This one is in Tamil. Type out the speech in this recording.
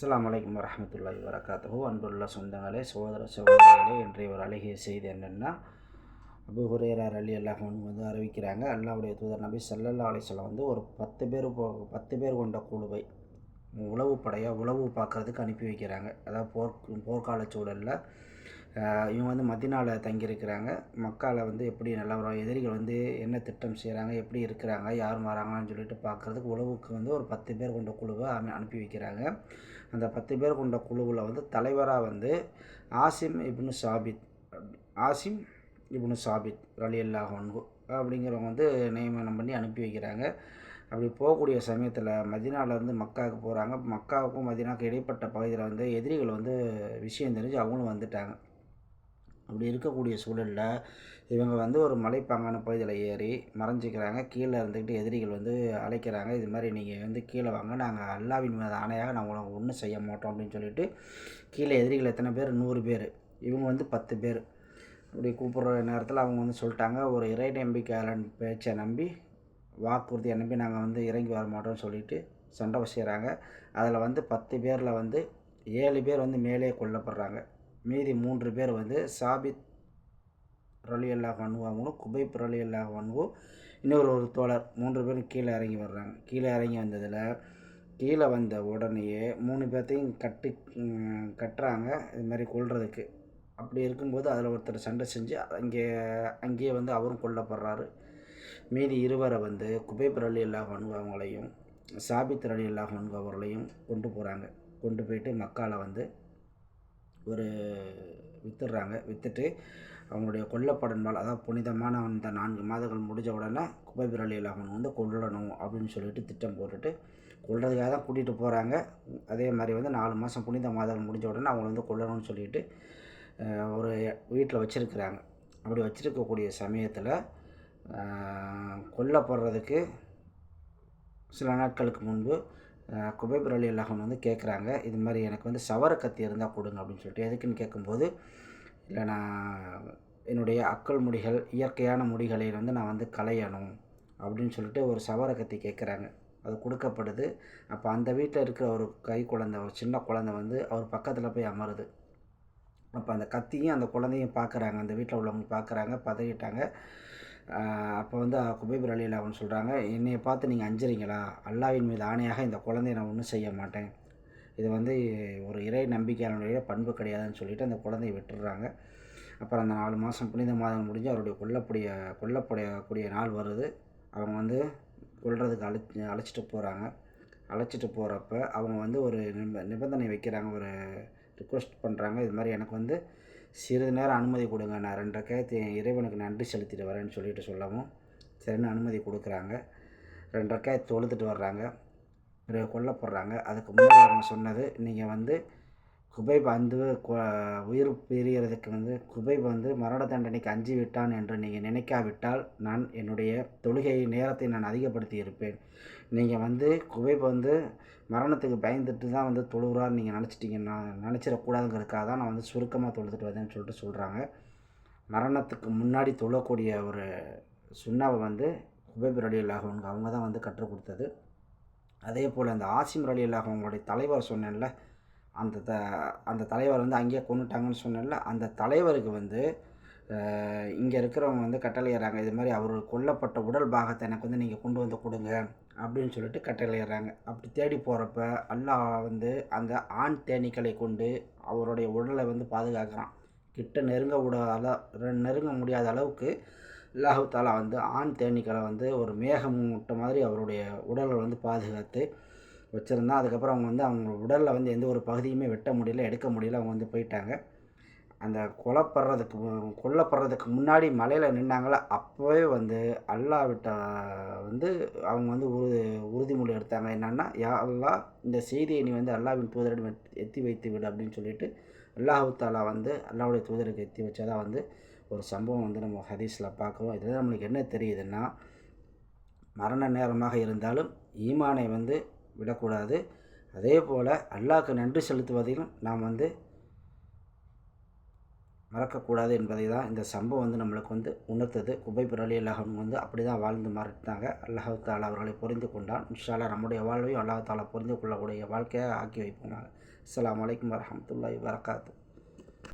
அஸ்லாம் வலைக்கம் வரஹ்மத்துல்லாஹி வரகாத்தோ அன்புள்ள சொந்தங்களே சகோதர சகோதரிகளே இன்றைய ஒரு அழகிய செய்தி என்னென்னா அபு ஹுரேரார் அலி அல்லாஹ் வந்து அறிவிக்கிறாங்க அல்லாவுடைய தூதர் நபி சல்லல்லா அலைஹி வந்து ஒரு பத்து பேர் போ- பத்து பேர் கொண்ட குழுவை உளவு படையாக உளவு பார்க்கறதுக்கு அனுப்பி வைக்கிறாங்க. அதாவது போர் போர்க்கால சூழலில் இவங்க வந்து மதினாவில் தங்கியிருக்கிறாங்க. மக்காவில் வந்து எப்படி நிலவரம் எதிரிகள் வந்து என்ன திட்டம் செய்கிறாங்க எப்படி இருக்கிறாங்க யார் வராங்கன்னு சொல்லிட்டு பார்க்குறதுக்கு உளவுக்கு வந்து ஒரு பத்து பேர் கொண்ட குழுவை அனு- அனுப்பி வைக்கிறாங்க. அந்த பத்து பேர் கொண்ட குழுவில் வந்து தலைவராக வந்து ஆசிம் இப்னு சாபித் ஆசிம் இப்னு சாபித் ரலி அல்லாஹ் அப்படிங்கிறவங்க வந்து நியமனம் பண்ணி அனுப்பி வைக்கிறாங்க. அப்படி போகக்கூடிய சமயத்தில் மதினாவிலேருந்து மக்காவுக்கு போகிறாங்க மக்காவுக்கும் மதினாவுக்கும் இடைப்பட்ட பகுதியில் வந்து எதிரிகள் வந்து விஷயம் தெரிஞ்சு அவங்களும் வந்துட்டாங்க. அப்படி இருக்கக்கூடிய சூழலில் இவங்க வந்து ஒரு மலைப்பாங்கான பகுதியில் ஏறி மறைஞ்சிக்கிறாங்க. கீழே இருந்துக்கிட்டு எதிரிகள் வந்து அழைக்கிறாங்க. இது மாதிரி நீங்கள் வந்து கீழே வாங்க. நாங்கள் அல்லாவின் மீது ஆணையாக நாங்கள் உங்களை ஒன்றும் செய்ய மாட்டோம் அப்படின்னு சொல்லிட்டு கீழே எதிரிகள் எத்தனை பேர்? நூறு பேர். இவங்க வந்து பத்து பேர். அப்படி கூப்பிட்ற நேரத்தில் அவங்க வந்து சொல்லிட்டாங்க. ஒரு இறை நம்பிக்கையாளன் பேச்சை நம்பி வாக்குறுதியை நம்பி நாங்கள் வந்து இறங்கி வர மாட்டோம்னு சொல்லிட்டு சண்டை செய்கிறாங்க அதில் வந்து பத்து பேரில் வந்து ஏழு பேர் வந்து மேலே கொல்லப்படுறாங்க. மீதி மூன்று பேர் வந்து சாபித் ரலி அல்லாஹ் அவங்களும் குபைப் ரலி அல்லாஹ் இன்னொரு ஒரு தோழர் மூன்று பேரும் கீழே இறங்கி வர்றாங்க. கீழே இறங்கி வந்ததில் கீழே வந்த உடனேயே மூணு பேர்த்தையும் கட்டி கட்டுறாங்க. இது மாதிரி கொள்றதுக்கு அப்படி இருக்கும்போது அதில் ஒருத்தர் சண்டை செஞ்சு அங்கே அங்கேயே வந்து அவரும் கொல்லப்படுறாரு. மீதி இருவரை வந்து குபைப் ரலி அல்லாஹ் அவங்களையும் சாபித் ரலி அல்லாஹ் அவர்களையும் கொண்டு போகிறாங்க கொண்டு போயிட்டு மக்களை வந்து ஒரு வித்துடுறாங்க. விற்றுட்டு அவங்களுடைய கொல்லப்படும் அதாவது புனிதமான அந்த நான்கு மாதங்கள் முடிஞ்ச உடனே குபைபர் அவனை வந்து கொல்லணும் அப்படின்னு சொல்லிட்டு திட்டம் போட்டுட்டு கொள்றதுக்காக தான் கூட்டிகிட்டு போகிறாங்க அதே மாதிரி வந்து நாலு மாதம் புனித மாதங்கள் முடிஞ்ச உடனே அவங்கள வந்து கொல்லணும்னு சொல்லிட்டு ஒரு வீட்டில் வச்சுருக்கிறாங்க. அப்படி வச்சுருக்கக்கூடிய சமயத்தில் கொல்லப்படுறதுக்கு சில நாட்களுக்கு முன்பு குபைபர் அலி அல்லாஹன் வந்து கேட்குறாங்க இது மாதிரி எனக்கு வந்து சவர கத்தி இருந்தால் கொடுங்க அப்படின்னு சொல்லிட்டு எதுக்குன்னு கேட்கும்போது இல்லை நான் என்னுடைய அக்கல் முடிகள் இயற்கையான முடிகளை வந்து நான் வந்து களையணும் அப்படின்னு சொல்லிட்டு ஒரு சவர கத்தி கேட்குறாங்க அது கொடுக்கப்படுது. அப்போ அந்த வீட்டில் இருக்கிற ஒரு கை குழந்தை ஒரு சின்ன குழந்தை வந்து அவர் பக்கத்தில் போய் அமருது. அப்போ அந்த கத்தியும் அந்த குழந்தையும் பார்க்குறாங்க அந்த வீட்டில் உள்ளவங்க பார்க்குறாங்க பதவிட்டாங்க அப்போ வந்து குபைபர் அலி அவன் சொல்கிறாங்க என்னையை பார்த்து நீங்கள் அஞ்சுறீங்களா? அல்லாவின் மீது ஆணையாக இந்த குழந்தைய நான் ஒன்றும் செய்ய மாட்டேன். இது வந்து ஒரு இறை நம்பிக்கையாளனுடைய பண்பு கிடையாதுன்னு சொல்லிட்டு அந்த குழந்தையை விட்டுடுறாங்க. அப்புறம் அந்த நாலு மாதம் புனித மாதம் முடிஞ்சு அவருடைய கொல்லக்கூடிய கொல்லப்படக்கூடிய நாள் வருது. அவங்க வந்து கொள்றதுக்கு அழைச்சி அழைச்சிட்டு போகிறாங்க அழைச்சிட்டு போகிறப்ப அவங்க வந்து ஒரு நிப நிபந்தனை வைக்கிறாங்க ஒரு ரிக்வெஸ்ட் பண்ணுறாங்க இது மாதிரி எனக்கு வந்து சிறிது நேரம் அனுமதி கொடுங்க. நான் ரெண்டரை கேத்து இறைவனுக்கு நன்றி செலுத்திட்டு வரேன்னு சொல்லிட்டு சொல்லவும் சரின்னு அனுமதி கொடுக்குறாங்க. ரெண்டரை கேத்து தொழுதுட்டு வர்றாங்க. பிறகு கொல்லப்படுறாங்க அதுக்கு முன்னாடி அவங்க சொன்னது நீங்கள் வந்து குபைப் வந்து உயிர் பிரியறதுக்கு வந்து குபைப் வந்து மரண தண்டனைக்கு அஞ்சு விட்டான் என்று நீங்கள் நினைக்காவிட்டால் நான் என்னுடைய தொழுகை நேரத்தை நான் அதிகப்படுத்தி இருப்பேன். நீங்கள் வந்து குபைப் வந்து மரணத்துக்கு பயந்துட்டு தான் வந்து தொழுகிறான்னு நீங்கள் நினச்சிட்டிங்கன்னா நினச்சிடக்கூடாதுங்கிறதுக்காக தான் நான் வந்து சுருக்கமாக தொழுதுட்டு வந்தேன்னு சொல்லிட்டு சொல்கிறாங்க மரணத்துக்கு முன்னாடி தொழக்கூடிய ஒரு சுண்ணாவை வந்து குபைப் ரலி அவங்க அவங்க தான் வந்து கற்றுக் கொடுத்தது. அதே போல் அந்த ஆசிம் ரலி அவங்களுடைய தலைவர் சொன்னேன்ல அந்த த அந்த தலைவர் வந்து அங்கேயே கொண்டுட்டாங்கன்னு சொன்னல அந்த தலைவருக்கு வந்து இங்கே இருக்கிறவங்க வந்து கட்டளையிடுறாங்க. இது மாதிரி அவர் கொல்லப்பட்ட உடல் பாகத்தை எனக்கு வந்து நீங்கள் கொண்டு வந்து கொடுங்க அப்படின்னு சொல்லிட்டு கட்டளையிடுறாங்க. அப்படி தேடி போகிறப்ப அல்லாஹ் வந்து அந்த ஆண் தேனீக்களை கொண்டு அவருடைய உடலை வந்து பாதுகாக்கிறான். கிட்ட நெருங்க விடாத நெருங்க முடியாத அளவுக்கு அல்லாஹு தாலா வந்து ஆண் தேனீக்களை வந்து ஒரு மேகம் முட்டை மாதிரி அவருடைய உடலை வந்து பாதுகாத்து வச்சுருந்தான் அதுக்கப்புறம் அவங்க வந்து அவங்க உடலில் வந்து எந்த ஒரு பகுதியுமே வெட்ட முடியல எடுக்க முடியல அவங்க வந்து போயிட்டாங்க. அந்த கொலைப்படுறதுக்கு கொல்லப்படுறதுக்கு முன்னாடி மலையில் நின்னாங்களே அப்போவே வந்து அல்லாஹ் வந்து அவங்க வந்து உறுதி உறுதிமொழி எடுத்தாங்க. என்னென்னா யா இந்த செய்தியை நீ வந்து அல்லாவின் தூதரிடம் எத்தி வைத்து விடு அப்படின்னு சொல்லிட்டு அல்லாஹு தாலா வந்து அல்லாவுடைய தூதருக்கு எத்தி வச்சதா வந்து ஒரு சம்பவம் வந்து நம்ம ஹதீஸில் பார்க்குறோம் இதில் நம்மளுக்கு என்ன தெரியுதுன்னா மரண நேரமாக இருந்தாலும் ஈமானை வந்து விடக்கூடாது. அதே போல் அல்லாவுக்கு நன்றி செலுத்துவதையும் நாம் வந்து மறக்கக்கூடாது என்பதை தான் இந்த சம்பவம் வந்து நம்மளுக்கு வந்து உணர்த்தது. குபைபர் அலி அல்லாஹன் வந்து அப்படி தான் வாழ்ந்து மாறிட்டாங்க. அல்லாஹு தாலா அவர்களை புரிந்து கொண்டான். இன்ஷால்லா நம்முடைய வாழ்வையும் அல்லாஹு தாலா புரிந்து கொள்ளக்கூடிய வாழ்க்கையாக ஆக்கி வைப்போம் அஸ்லாம் அலைக்கும் வரமத்துல்லாய் வரகாத்து